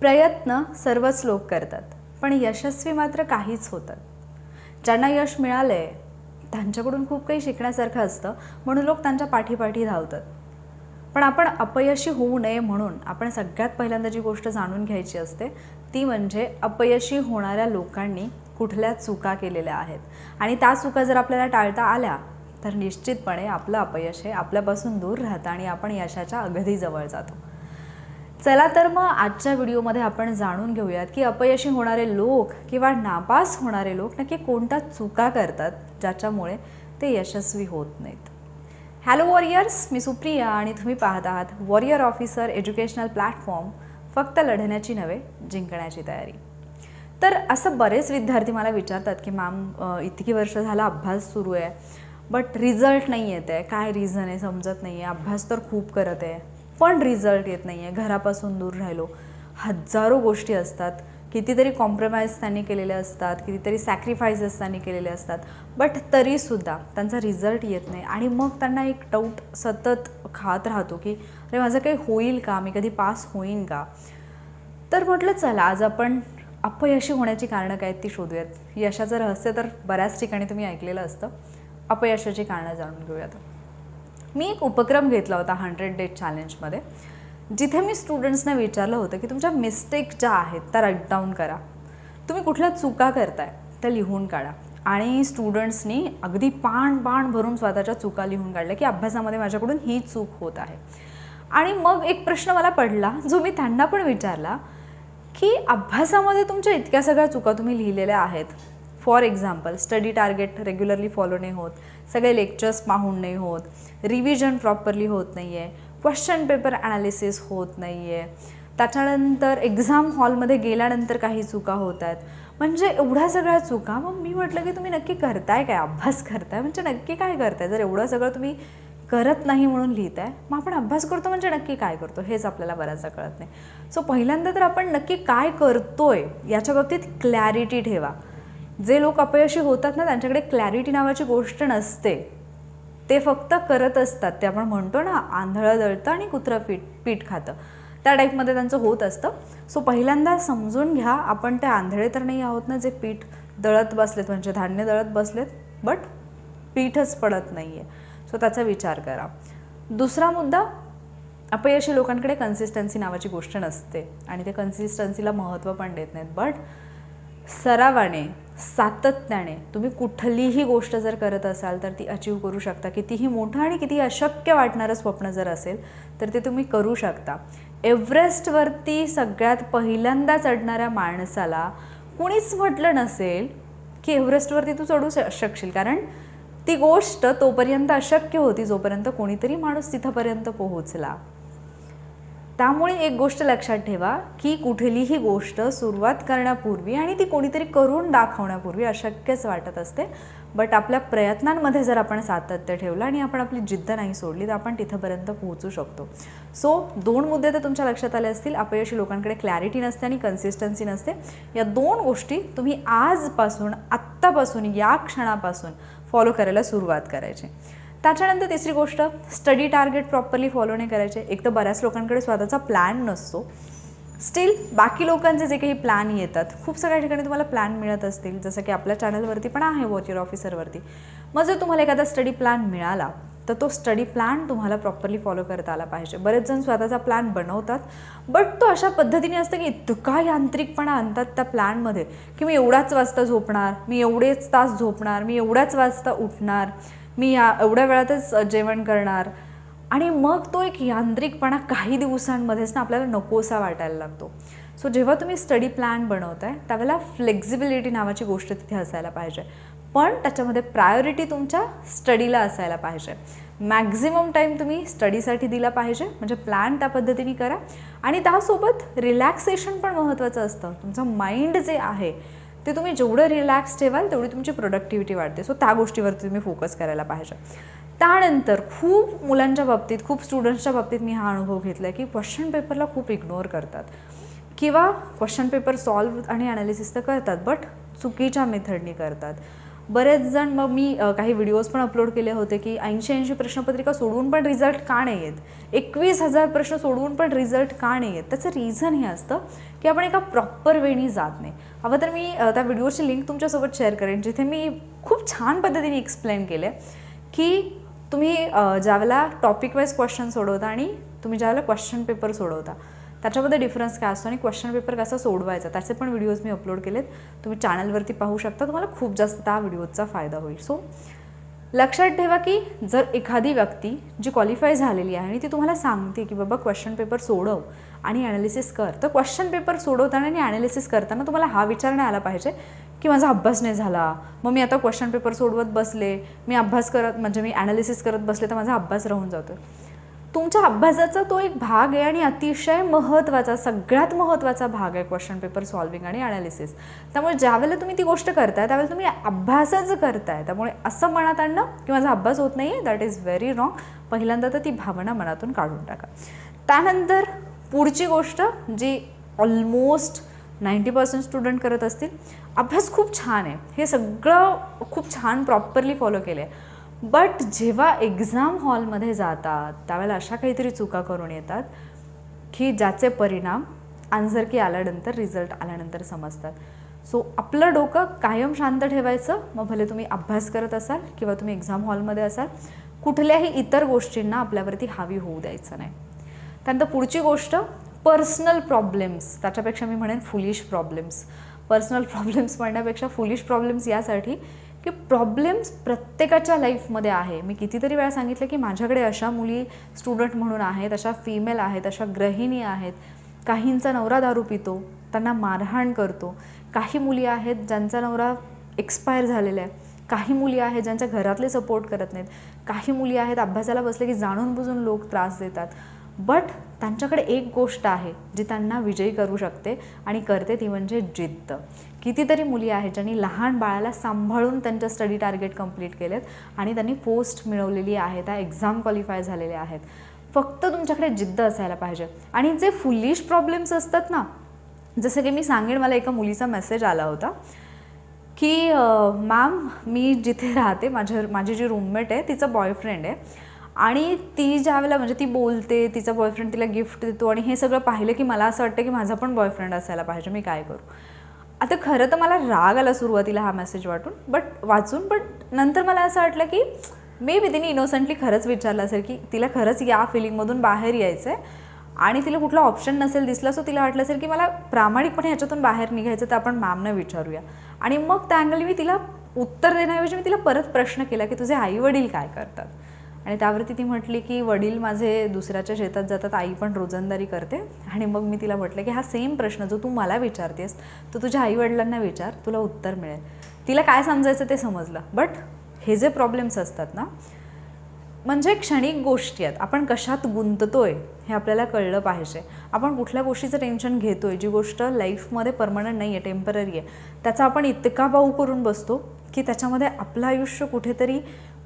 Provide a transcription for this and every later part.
प्रयत्न सर्वच लोक करतात पण यशस्वी मात्र काहीच होतात. ज्यांना यश मिळालं आहे त्यांच्याकडून खूप काही शिकण्यासारखं असतं म्हणून लोक त्यांच्या पाठीपाठी धावतात. पण आपण अपयशी होऊ नये म्हणून आपण सगळ्यात पहिल्यांदा जी गोष्ट जाणून घ्यायची असते ती म्हणजे अपयशी होणाऱ्या लोकांनी कुठल्या चुका केलेल्या आहेत. आणि त्या चुका जर आपल्याला टाळता आल्या तर निश्चितपणे आपलं अपयश हे आपल्यापासून दूर राहतं आणि आपण यशाच्या अगदी जवळ जातो. चला तर मग आजच्या व्हिडिओमध्ये आपण जाणून घेऊयात की अपयशी होणारे लोक किंवा नापास होणारे लोक नक्की कोणत्या चुका करतात ज्याच्यामुळे ते यशस्वी होत नाहीत. हॅलो वॉरियर्स मी सुप्रिया आणि तुम्ही पाहत आहात वॉरियर ऑफिसर एज्युकेशनल प्लॅटफॉर्म फक्त लढण्याची नव्हे जिंकण्याची तयारी. तर असं बरेच विद्यार्थी मला विचारतात की मॅम इतकी वर्ष झाला अभ्यास सुरू आहे बट रिझल्ट नाही येत आहे काय रिझन आहे? समजत नाही आहे अभ्यास तर खूप करत आहे. पण रिझल्ट येत नाही आहे घरापासून दूर राहिलो. हजारो गोष्टी असतात. कितीतरी कॉम्प्रोमाइज त्यांनी केलेले असतात. कितीतरी सॅक्रिफायसेस त्यांनी केलेले असतात. बट तरीसुद्धा त्यांचा रिझल्ट येत नाही. आणि मग त्यांना एक डाऊट सतत खात राहतो की अरे माझं काही होईल का? मी कधी पास होईन का? तर म्हटलं चला आज आपण अपयशी होण्याची कारणं काय आहेत ती शोधूयात. यशाचं रहस्य तर बऱ्याच ठिकाणी तुम्ही ऐकलेलं असतं. अपयशाची कारणं जाणून घेऊयात. मी एक उपक्रम घेतला होता हंड्रेड डेज चॅलेंजमध्ये जिथे मी स्टुडंट्सना विचारलं होतं की तुमच्या मिस्टेक ज्या आहेत त्या राईट डाऊन करा. तुम्ही कुठल्या चुका करताय त्या लिहून काढा. आणि स्टुडंट्सनी अगदी पाण पाण भरून स्वतःच्या चुका लिहून काढल्या की अभ्यासामध्ये माझ्याकडून ही चूक होत आहे. आणि मग एक प्रश्न मला पडला जो मी त्यांना पण विचारला की अभ्यासामध्ये तुमच्या इतक्या सगळ्या चुका तुम्ही लिहिलेल्या आहेत for example study target regularly follow नाही होत सगळे लेक्चर्स पाहून नाही होत रिव्हिजन प्रॉपरली होत नाही आहे क्वेश्चन पेपर ॲनालिसिस होत नाही आहे त्याच्यानंतर एक्झाम हॉलमध्ये गेल्यानंतर काही चुका होत आहेत. म्हणजे एवढ्या सगळ्या चुका मग मी म्हटलं की तुम्ही नक्की करताय काय? अभ्यास करताय? म्हणजे नक्की काय करताय? जर एवढं सगळं तुम्ही करत नाही म्हणून लिहित आहे मग आपण अभ्यास करतो म्हणजे नक्की काय करतो? हेच आपल्याला बऱ्याचदा कळत नाही. सो पहिल्यांदा तर आपण नक्की काय करतोय याच्या बाबतीत क्लॅरिटी ठेवा. जे लोक अपयशी होतात ना त्यांच्याकडे क्लॅरिटी नावाची गोष्ट नसते. ते फक्त करत असतात. ते आपण म्हणतो ना आंधळं दळतं आणि कुत्रं पीठ पीठ खातं. त्या टाईपमध्ये त्यांचं होत असतं. सो पहिल्यांदा समजून घ्या आपण ते आंधळे तर नाही आहोत ना जे पीठ दळत बसलेत म्हणजे धान्य दळत बसलेत बट पीठच पडत नाही आहे सो त्याचा विचार करा. दुसरा मुद्दा अपयशी लोकांकडे कन्सिस्टन्सी नावाची गोष्ट नसते. आणि ते कन्सिस्टन्सीला महत्त्व पण देत नाहीत. बट सरावाने सातत्याने तुम्ही कुठलीही गोष्ट जर करत असाल तर ती अचीव करू शकता. कितीही मोठं आणि किती अशक्य वाटणारं स्वप्न जर असेल तर ते तुम्ही करू शकता. एव्हरेस्टवरती सगळ्यात पहिल्यांदा चढणाऱ्या माणसाला कुणीच म्हटलं नसेल की एव्हरेस्टवरती तू चढू शकशील. कारण ती गोष्ट तोपर्यंत अशक्य होती जोपर्यंत कोणीतरी माणूस तिथंपर्यंत पोहोचला. त्यामुळे एक गोष्ट लक्षात ठेवा की कुठलीही गोष्ट सुरुवात करण्यापूर्वी आणि ती कोणीतरी करून दाखवण्यापूर्वी अशक्यच वाटत असते. बट आपल्या प्रयत्नांमध्ये जर आपण सातत्य ठेवलं आणि आपण आपली जिद्द नाही सोडली तर आपण तिथंपर्यंत पोहोचू शकतो. सो दोन मुद्दे तर तुमच्या लक्षात आले असतील. अपयशी लोकांकडे क्लॅरिटी नसते आणि कन्सिस्टन्सी नसते. या दोन गोष्टी तुम्ही आजपासून आत्तापासून या क्षणापासून फॉलो करायला सुरुवात करायची. त्याच्यानंतर तिसरी गोष्ट स्टडी टार्गेट प्रॉपरली फॉलो नाही करायचे. एक तर बऱ्याच लोकांकडे स्वतःचा प्लॅन नसतो. स्टील बाकी लोकांचे जे काही प्लॅन येतात खूप सगळ्या ठिकाणी तुम्हाला प्लॅन मिळत असतील. जसं की आपल्या चॅनलवरती पण आहे वॉचियर ऑफिसरवरती मग जर तुम्हाला एखादा स्टडी प्लॅन मिळाला तर तो स्टडी प्लॅन तुम्हाला प्रॉपरली फॉलो करता आला पाहिजे. बरेच जण स्वतःचा प्लॅन बनवतात बट तो अशा पद्धतीने असतं की इतका यांत्रिकपणा आणतात त्या प्लॅनमध्ये की मी एवढाच वाजता झोपणार मी एवढेच तास झोपणार मी एवढ्याच वाजता उठणार. मी या एवढ्या वेळातच जेवण करणार. आणि मग तो एक यांत्रिकपणा काही दिवसांमध्येच ना आपल्याला नकोसा वाटायला लागतो. सो जेव्हा तुम्ही स्टडी प्लॅन बनवताय त्यावेळेला फ्लेक्झिबिलिटी नावाची गोष्ट तिथे असायला पाहिजे. पण त्याच्यामध्ये प्रायोरिटी तुमच्या स्टडीला असायला पाहिजे. मॅक्झिमम टाईम तुम्ही स्टडीसाठी दिला पाहिजे. म्हणजे प्लॅन त्या पद्धतीने करा. आणि त्यासोबत रिलॅक्सेशन पण महत्त्वाचं असतं. तुमचं माइंड जे आहे ते तुम्ही जेवढं रिलॅक्स ठेवाल तेवढी तुमची प्रोडक्टिव्हिटी वाढते. सो त्या गोष्टीवरती तुम्ही फोकस करायला पाहिजे. त्यानंतर खूप मुलांच्या बाबतीत खूप स्टुडंट्सच्या बाबतीत मी हा अनुभव घेतला आहे की क्वेश्चन पेपरला खूप इग्नोर करतात. किंवा क्वेश्चन पेपर सॉल्व आणि ॲनालिसिस तर करतात बट चुकीच्या मेथडनी करतात. बरेच जण मग मी काही व्हिडिओज पण अपलोड केले होते की ऐंशी ऐंशी प्रश्नपत्रिका सोडवून पण रिझल्ट का नाही येत? एकवीस हजार प्रश्न सोडवून पण रिझल्ट का नाही येत? त्याचं रिझन हे असतं की आपण एका प्रॉपर वेळी जात नाही. हवं तर मी त्या व्हिडिओची लिंक तुमच्यासोबत शेअर करेन जिथे मी खूप छान पद्धतीने एक्सप्लेन केले की तुम्ही ज्यावेळेला टॉपिक वाईज क्वेश्चन सोडवता आणि तुम्ही ज्यावेळेला क्वेश्चन पेपर सोडवता त्याच्यामध्ये डिफरन्स काय असतो आणि क्वेश्चन पेपर कसा सोडवायचा? त्याचे पण व्हिडिओज मी अपलोड केलेत. तुम्ही चॅनलवरती पाहू शकता. तुम्हाला खूप जास्त त्या व्हिडिओजचा फायदा होईल. सो लक्षात ठेवा की जर एखादी व्यक्ती जी क्वालिफाय झालेली आहे आणि ती तुम्हाला सांगते की बाबा क्वेश्चन पेपर सोडव आणि ॲनालिसिस कर तर क्वेश्चन पेपर सोडवताना आणि ॲनालिसिस करताना तुम्हाला हा विचार नाही आला पाहिजे की माझा अभ्यास नाही झाला. मग मी आता क्वेश्चन पेपर सोडवत बसले मी अभ्यास करत म्हणजे मी ॲनालिसिस करत बसले तर माझा अभ्यास राहून जातो तुमच्या अभ्यासाचा तो एक भाग आहे आणि अतिशय महत्त्वाचा सगळ्यात महत्त्वाचा भाग आहे क्वेश्चन पेपर सॉल्विंग आणि ॲनालिसिस त्यामुळे ज्यावेळेला तुम्ही ती गोष्ट करताय त्यावेळेला तुम्ही अभ्यासच करताय. त्यामुळे असं मनात आणणं की माझा अभ्यास होत नाही आहे दॅट इज व्हेरी रॉंग पहिल्यांदा तर ती भावना मनातून काढून टाका. त्यानंतर पुढची गोष्ट जी ऑलमोस्ट नाईंटी पर्सेंट स्टुडंट करत असतील अभ्यास खूप छान आहे. हे सगळं खूप छान प्रॉपरली फॉलो केलं आहे बट जेव्हा एक्झाम हॉलमध्ये जातात त्यावेळेला अशा काहीतरी चुका करून येतात की ज्याचे परिणाम आन्सर की आल्यानंतर रिझल्ट आल्यानंतर समजतात. सो आपलं डोकं कायम शांत ठेवायचं. मग भले तुम्ही अभ्यास करत असाल किंवा तुम्ही एक्झाम हॉलमध्ये असाल कुठल्याही इतर गोष्टींना आपल्यावरती हावी होऊ द्यायचं नाही. त्यानंतर पुढची गोष्ट पर्सनल प्रॉब्लेम्स त्याच्यापेक्षा मी म्हणेन फुलिश प्रॉब्लेम्स पर्सनल प्रॉब्लेम्स म्हणण्यापेक्षा फुलिश प्रॉब्लेम्स यासाठी की प्रॉब्लेम्स प्रत्येकाच्या लाईफमध्ये आहे. मी कितीतरी वेळा सांगितलं की माझ्याकडे अशा मुली स्टुडंट म्हणून आहेत अशा फिमेल आहेत अशा गृहिणी आहेत. काहींचा नवरा दारू पितो त्यांना मारहाण करतो. काही मुली आहेत ज्यांचा नवरा एक्सपायर झालेला आहे. काही मुली आहेत ज्यांच्या घरातले सपोर्ट करत नाहीत. काही मुली आहेत अभ्यासाला बसले की जाणून बुजून लोक त्रास देतात. बट त्यांच्याकडे एक गोष्ट आहे जी त्यांना विजयी करू शकते आणि करते ती म्हणजे जिद्द. कितीतरी मुली आहेत ज्यांनी लहान बाळाला सांभाळून त्यांच्या स्टडी टार्गेट कंप्लीट केलेत आणि त्यांनी पोस्ट मिळवलेली आहे त्या एक्झाम क्वालिफाय झालेल्या आहेत. फक्त तुमच्याकडे जिद्द असायला पाहिजे. आणि जे फुलिश प्रॉब्लेम्स असतात ना जसं की मी सांगेन मला एका मुलीचा मेसेज आला होता की मॅम मी जिथे राहते माझ्या माझी जी रूममेट आहे तिचा बॉयफ्रेंड आहे. आणि ती ज्या वेळेला म्हणजे ती बोलते तिचा बॉयफ्रेंड तिला गिफ्ट देतो आणि हे सगळं पाहिलं की मला असं वाटतं की माझा पण बॉयफ्रेंड असायला पाहिजे मी काय करू? आता खरं तर मला राग आला सुरुवातीला हा मेसेज वाटून बट वाचून बट नंतर मला असं वाटलं की मे बी तिने इनोसंटली खरंच विचारलं असेल की तिला खरंच या फिलिंगमधून बाहेर यायचं आहे आणि तिला कुठला ऑप्शन नसेल दिसला सो तिला वाटलं असेल की मला प्रामाणिकपणे ह्याच्यातून बाहेर निघायचं तर आपण मॅमनं विचारूया. आणि मग त्या अँगल मी तिला उत्तर देण्याऐवजी मी तिला परत प्रश्न केला की तुझे आई वडील काय करतात? आणि त्यावरती ती म्हटली की वडील माझे दुसऱ्याच्या शेतात जातात आई पण रोजंदारी करते. आणि मग मी तिला म्हटलं की हा सेम प्रश्न जो तू मला विचारतेस तो तुझ्या आईवडिलांना विचार तुला उत्तर मिळेल. तिला काय समजायचं ते समजलं. बट हे जे प्रॉब्लेम्स असतात ना म्हणजे क्षणिक गोष्टी आहेत. आपण कशात गुंततोय हे आपल्याला कळलं पाहिजे. आपण कुठल्या गोष्टीचं टेन्शन घेतोय जी गोष्ट लाईफमध्ये परमनंट नाही आहे टेंपररी आहे त्याचा आपण इतका बाऊ करून बसतो की त्याच्यामध्ये आपलं आयुष्य कुठेतरी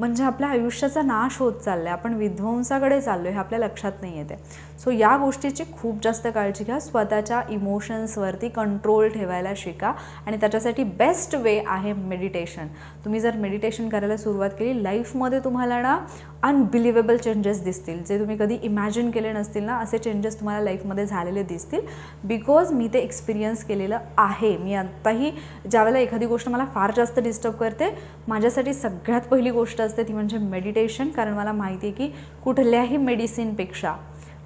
म्हणजे आपल्या आयुष्याचा नाश होत चालला आहे आपण विध्वंसाकडे चाललो आहे हे आपल्या लक्षात नाही येते सो या गोष्टीची खूप जास्त काळजी घ्या. स्वतःच्या इमोशन्सवरती कंट्रोल ठेवायला शिका आणि त्याच्यासाठी बेस्ट वे आहे मेडिटेशन तुम्ही जर मेडिटेशन करायला सुरुवात केली लाईफमध्ये तुम्हाला ना अनबिलिव्हेबल चेंजेस दिसतील. जे तुम्ही कधी इमॅजिन केले नसतील ना असे चेंजेस तुम्हाला लाईफमध्ये झालेले दिसतील. बिकॉज मी ते एक्सपिरियन्स केलेलं आहे. मी आत्ताही ज्यावेळेला एखादी गोष्ट मला फार जास्त डिस्टर्ब करते माझ्यासाठी सगळ्यात पहिली गोष्ट असते ती म्हणजे मेडिटेशन कारण मला माहिती आहे की कुठल्याही मेडिसिनपेक्षा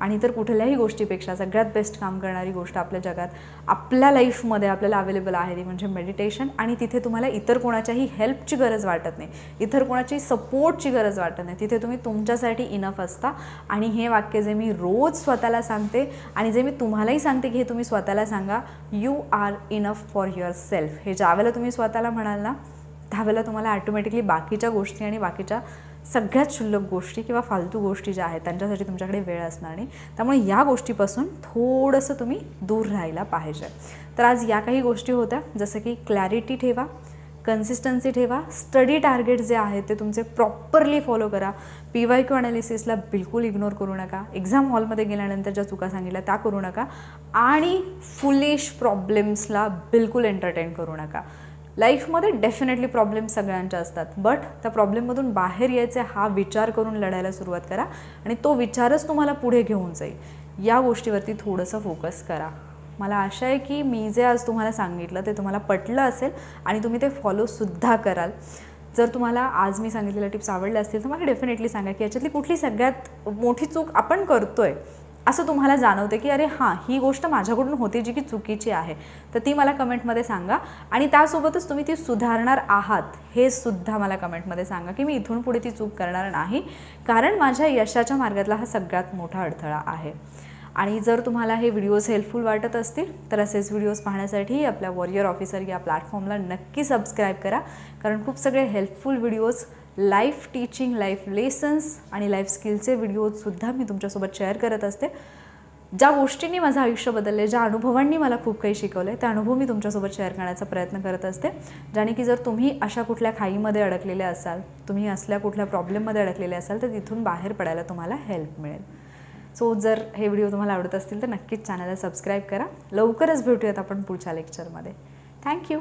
आणि तर कुठल्याही गोष्टीपेक्षा सगळ्यात बेस्ट काम करणारी गोष्ट आपल्या जगात आपल्या लाईफमध्ये आपल्याला अवेलेबल आहे ती म्हणजे मेडिटेशन आणि तिथे तुम्हाला इतर कोणाच्याही हेल्पची गरज वाटत नाही. इतर कोणाची सपोर्टची गरज वाटत नाही. तिथे तुम्ही तुमच्यासाठी इनफ असता. आणि हे वाक्य जे मी रोज स्वतःला सांगते आणि जे मी तुम्हालाही सांगते की हे तुम्ही स्वतःला सांगा you are enough for yourself हे ज्यावेळेला तुम्ही स्वतःला म्हणाल ना त्यावेळेला तुम्हाला ॲटोमॅटिकली बाकीच्या गोष्टी आणि बाकीच्या सगळ्यात क्षुल्लक गोष्टी किंवा फालतू गोष्टी ज्या आहेत त्यांच्यासाठी तुमच्याकडे वेळ असणार नाही. त्यामुळे या गोष्टीपासून थोडंसं तुम्ही दूर राहायला पाहिजे. तर आज या काही गोष्टी होत्या. जसं की क्लॅरिटी ठेवा कन्सिस्टन्सी ठेवा स्टडी टार्गेट जे आहेत ते तुमचे प्रॉपरली फॉलो करा. पी वाय क्यू अनालिसिसला बिलकुल इग्नोर करू नका. एक्झाम हॉलमध्ये गेल्यानंतर ज्या चुका सांगितल्या त्या करू नका. आणि फुलिश प्रॉब्लेम्सला बिलकुल एंटरटेन करू नका. लाईफमध्ये डेफिनेटली प्रॉब्लेम सगळ्यांच्या असतात. बट त्या प्रॉब्लेममधून बाहेर यायचे हा विचार करून लढायला सुरुवात करा आणि तो विचारच तुम्हाला पुढे घेऊन जाईल. या गोष्टीवरती थोडंसं फोकस करा. मला आशा आहे की मी जे आज तुम्हाला सांगितलं ते तुम्हाला पटलं असेल आणि तुम्ही ते फॉलोसुद्धा कराल. जर तुम्हाला आज मी सांगितलेल्या टिप्स आवडल्या असतील तर मला डेफिनेटली सांगा की याच्यातली कुठली सगळ्यात मोठी चूक आपण करतो आहे असं तुम्हाला जाणवते की अरे हां ही गोष्ट माझ्याकडून होती जी की चुकीची आहे. तर ती मला कमेंटमध्ये सांगा. आणि त्यासोबतच तुम्ही ती सुधारणार आहात हे सुद्धा मला कमेंटमध्ये सांगा की मी इथून पुढे ती चूक करणार नाही. कारण माझ्या यशाच्या मार्गातला हा सगळ्यात मोठा अडथळा आहे. आणि जर तुम्हाला हे व्हिडिओज हेल्पफुल वाटत असतील तर असेच व्हिडिओज पाहण्यासाठी आपल्या वॉरियर ऑफिसर या प्लॅटफॉर्मला नक्की सबस्क्राईब करा. कारण खूप सगळे helpful videos life teaching life lessons आणि लाईफ स्किलचे व्हिडिओजसुद्धा मी तुमच्यासोबत शेअर करत असते. ज्या गोष्टींनी माझं आयुष्य बदलले ज्या अनुभवांनी मला खूप काही शिकवलं आहे ते अनुभव मी तुमच्यासोबत शेअर करण्याचा प्रयत्न करत असते. ज्याने की जर तुम्ही अशा कुठल्या खाईमध्ये अडकलेले असाल तुम्ही असल्या कुठल्या प्रॉब्लेममध्ये अडकलेले असाल तर तिथून बाहेर पडायला तुम्हाला हेल्प मिळेल. सो जर हे व्हिडिओ तुम्हाला आवडत असतील तर नक्कीच चॅनलला सबस्क्राईब करा. लवकरच भेटूयात आपण पुढच्या लेक्चरमध्ये थँक्यू